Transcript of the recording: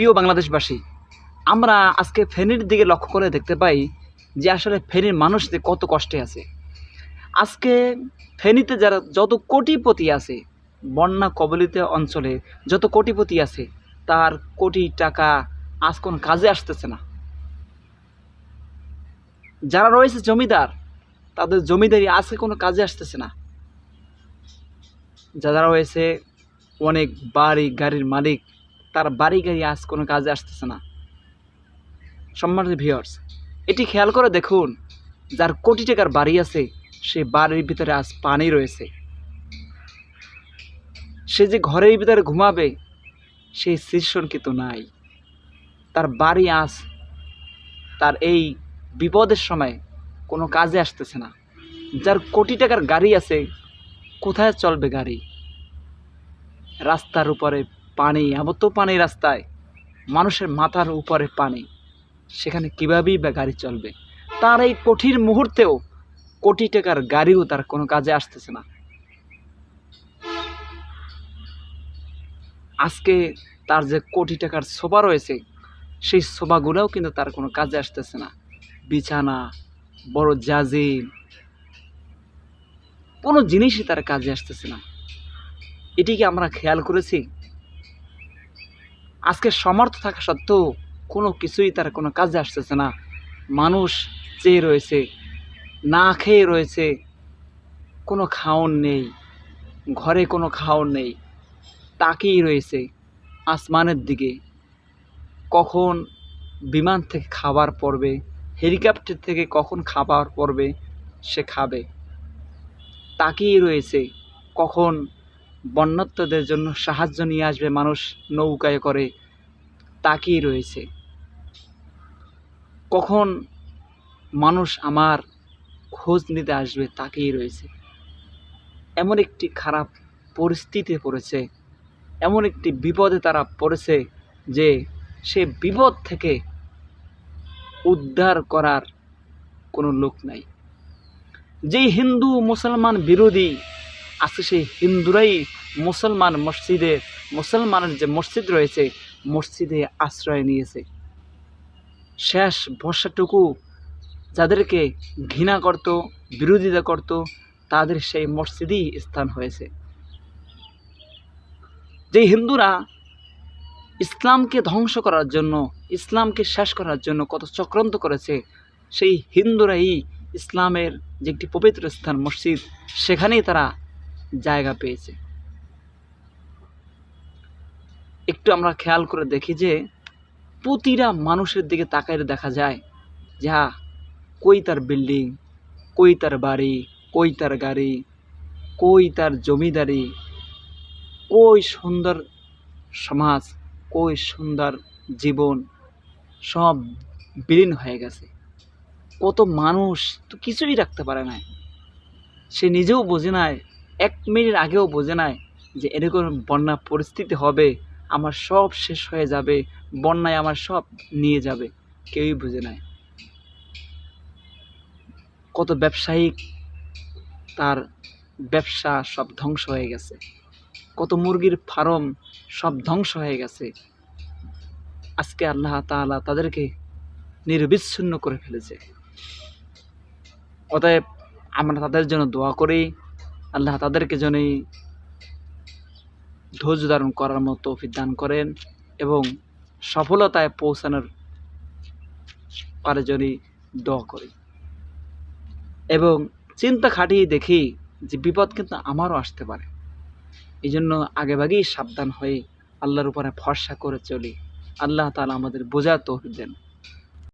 প্রিয় বাংলাদেশবাসী, আমরা আজকে ফেনীর দিকে লক্ষ্য করে দেখতে পাই যে আসলে ফেনীর মানুষদের কত কষ্টে আছে। আজকে ফেনীতে যারা যত কোটিপতি আছে, বন্যা কবলিত অঞ্চলে যত কোটিপতি আছে, তার কোটি টাকা আজ কোন কাজে আসতেছে না। যারা রয়েছে জমিদার, তাদের জমিদারি আজকে কোনো কাজে আসতেছে না। যারা রয়েছে অনেক বাড়ি, গাড়ির মালিক তার বাড়ি গাড়ি আজ কোনো কাজে আসতেছে না। সম্মানিত ভিউয়ার্স এটি খেয়াল করে দেখুন, যার কোটি টাকার বাড়ি আছে, সে বাড়ির ভিতরে আজ পানি রয়েছে। সে যে ঘরের ভিতরে ঘুমাবে, সেই শীর্ষণ কিন্তু নাই। তার বাড়ি আজ, তার এই বিপদের সময় কোনো কাজে আসতেছে না। যার কোটি টাকার গাড়ি আছে, কোথায় চলবে গাড়ি? রাস্তার উপরে পানি এমন তো পানি রাস্তায়, মানুষের মাথার উপরে পানি। সেখানে কীভাবেই বা গাড়ি চলবে? তার এই কঠিন মুহূর্তেও কোটি টাকার গাড়িও তার কোনো কাজে আসতেছে না। আজকে তার যে কোটি টাকার সোফা রয়েছে, সেই সোফাগুলোও কিন্তু তার কোনো কাজে আসতেছে না। বিছানা, বড় জাজিম কোনো জিনিসই তার কাজে আসতেছে না। এটিকে আমরা খেয়াল করেছি আজকে সমর্থ থাকা সত্ত্বেও কোনো কিছুই তার কোনো কাজে আসতেছে না। মানুষ চেয়ে রয়েছে, না খেয়ে রয়েছে, কোনো খাওন নেই, ঘরে কোনো খাওন নেই, তাকিয়ে রয়েছে আসমানের দিকে। কখন বিমান থেকে খাবার পড়বে, হেলিকপ্টার থেকে কখন খাবার পড়বে, সে খাবে। তাকিয়ে রয়েছে কখন বন্যাত্মদের জন্য সাহায্য নিয়ে আসবে মানুষ নৌকায় করে। তাকিয়ে রয়েছে। কখন মানুষ আমার খোঁজ নিতে আসবে তাকিয়ে রয়েছে। এমন একটি খারাপ পরিস্থিতি পড়েছে, এমন একটি বিপদে তারা পড়েছে যে সে বিপদ থেকে উদ্ধার করার কোনো লোক নাই। যেই হিন্দু মুসলমান বিরোধী আজকে সেই হিন্দুরাই মুসলমান মসজিদে, মুসলমানের যে মসজিদ রয়েছে মসজিদে আশ্রয় নিয়েছে। শেষ ভরসাটুকু যাদেরকে ঘৃণা করত, বিরোধিতা করত, তাদের সেই মসজিদই স্থান হয়েছে। যে হিন্দুরা ইসলামকে ধ্বংস করার জন্য, ইসলামকে শেষ করার জন্য কত চক্রান্ত করেছে, সেই হিন্দুরাই ইসলামের যে একটি পবিত্র স্থান মসজিদ, সেখানেই তারা জায়গা পেয়েছে। একটু আমরা খেয়াল করে দেখি যে প্রতিটা মানুষের দিকে তাকাইলে দেখা যায় যা কই তার বিল্ডিং, কই তার বাড়ি, কই তার গাড়ি, কই তার জমিদারি, কই সুন্দর সমাজ, কই সুন্দর জীবন, সব বিলীন হয়ে গেছে। কত মানুষ তো কিছুই রাখতে পারে না সে নিজেও বোঝে নাই, এক মিনিট আগেও বোঝে নাই যে এরকম বন্যা পরিস্থিতি হবে। আমার সব শেষ হয়ে যাবে, বন্যায় আমার সব নিয়ে যাবে। কেউই বুঝে নাই কত ব্যবসায়িক তার ব্যবসা সব ধ্বংস হয়ে গেছে। কত মুরগির ফার্ম সব ধ্বংস হয়ে গেছে। আজকে আল্লাহ তাআলা তাদেরকে নির্বিচ্ছিন্ন করে ফেলেছে। অতএব আমরা তাদের জন্য দোয়া করি, আল্লাহ তাদেরকে যেন ধৈর্য ধারণ করার মতো তৌফিক দান করেন এবং সফলতায় পৌঁছানোর পারে জন্যই দোয়া করি। এবং চিন্তা খাটিয়ে দেখি যে বিপদ কিন্তু আমারও আসতে পারে। এই জন্য আগেভাগেই সাবধান হয়ে আল্লাহর উপরে ভরসা করে চলি। আল্লাহ তালা আমাদের বোঝার তৌফিক দেন।